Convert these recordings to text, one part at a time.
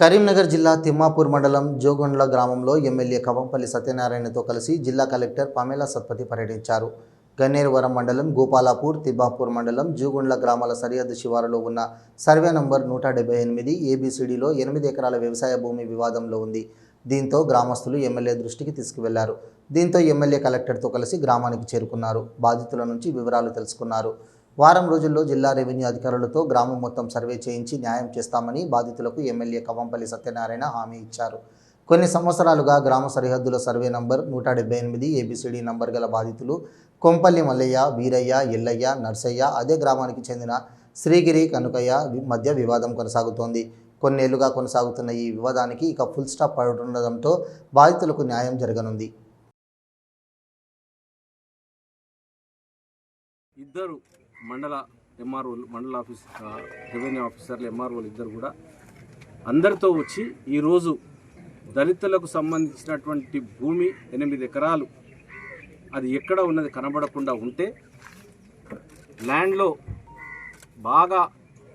కరీంనగర్ జిల్లా తిమ్మాపూర్ మండలం జోగొండ్ల గ్రామంలో ఎమ్మెల్యే కవంపల్లి సత్యనారాయణతో కలిసి జిల్లా కలెక్టర్ పమేలా సత్పతి పర్యటించారు. గన్నేరువరం మండలం గోపాలాపూర్ తిబ్బాపూర్ మండలం జూగుండ్ల గ్రామాల సరిహద్దు శివారులో ఉన్న సర్వే నంబర్ నూట డెబ్బై ఎనిమిది ఏబీసీడీలో ఎనిమిది ఎకరాల వ్యవసాయ భూమి వివాదంలో ఉంది. దీంతో గ్రామస్తులు ఎమ్మెల్యే దృష్టికి తీసుకువెళ్ళారు. దీంతో ఎమ్మెల్యే కలెక్టర్తో కలిసి గ్రామానికి చేరుకున్నారు. బాధితుల నుంచి వివరాలు తెలుసుకున్నారు. వారం రోజుల్లో జిల్లా రెవెన్యూ అధికారులతో గ్రామం మొత్తం సర్వే చేయించి న్యాయం చేస్తామని బాధితులకు ఎమ్మెల్యే కవంపల్లి సత్యనారాయణ హామీ ఇచ్చారు. కొన్ని సంవత్సరాలుగా గ్రామ సరిహద్దుల సర్వే నంబర్ నూట డెబ్బై ఎనిమిది ఏబిసిడి నంబర్ గల బాధితులు కొంపల్లి మల్లయ్య వీరయ్య ఎల్లయ్య నర్సయ్య అదే గ్రామానికి చెందిన శ్రీగిరి కనుకయ్య మధ్య వివాదం కొనసాగుతోంది. కొన్నేళ్ళుగా కొనసాగుతున్న ఈ వివాదానికి ఇక ఫుల్ స్టాప్ పడుతుండడంతో బాధితులకు న్యాయం జరగనుంది. ఇద్దరు మండల ఎంఆర్ఓలు మండల ఆఫీస్ రెవెన్యూ ఆఫీసర్లు ఎంఆర్ఓలు ఇద్దరు కూడా అందరితో వచ్చి ఈరోజు దళితులకు సంబంధించినటువంటి భూమి ఎనిమిది ఎకరాలు అది ఎక్కడ ఉన్నది కనబడకుండా ఉంటే ల్యాండ్లో బాగా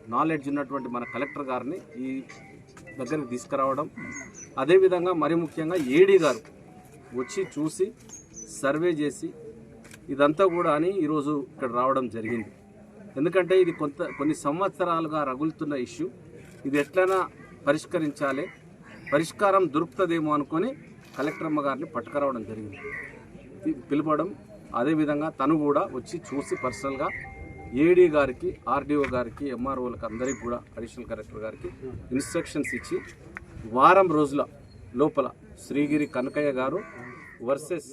నాలెడ్జ్ ఉన్నటువంటి మన కలెక్టర్ గారిని ఈ దగ్గరికి తీసుకురావడం. అదేవిధంగా మరి ముఖ్యంగా ఏడీ గారు వచ్చి చూసి సర్వే చేసి ఇదంతా కూడా అని ఈరోజు ఇక్కడ రావడం జరిగింది. ఎందుకంటే ఇది కొంత కొన్ని సంవత్సరాలుగా రగులుతున్న ఇష్యూ. ఇది ఎట్లైనా పరిష్కరించాలి. పరిష్కారం దొరుకుతుందేమో అనుకొని కలెక్టర్ అమ్మగారిని పట్టుకురావడం జరిగింది. పిలవడం. అదేవిధంగా తను కూడా వచ్చి చూసి పర్సనల్గా ఏడీ గారికి ఆర్డీఓ గారికి ఎంఆర్ఓలకు అందరికీ కూడా అడిషనల్ కలెక్టర్ గారికి ఇన్స్ట్రక్షన్స్ ఇచ్చి వారం రోజుల లోపల శ్రీగిరి కనకయ్య గారు వర్సెస్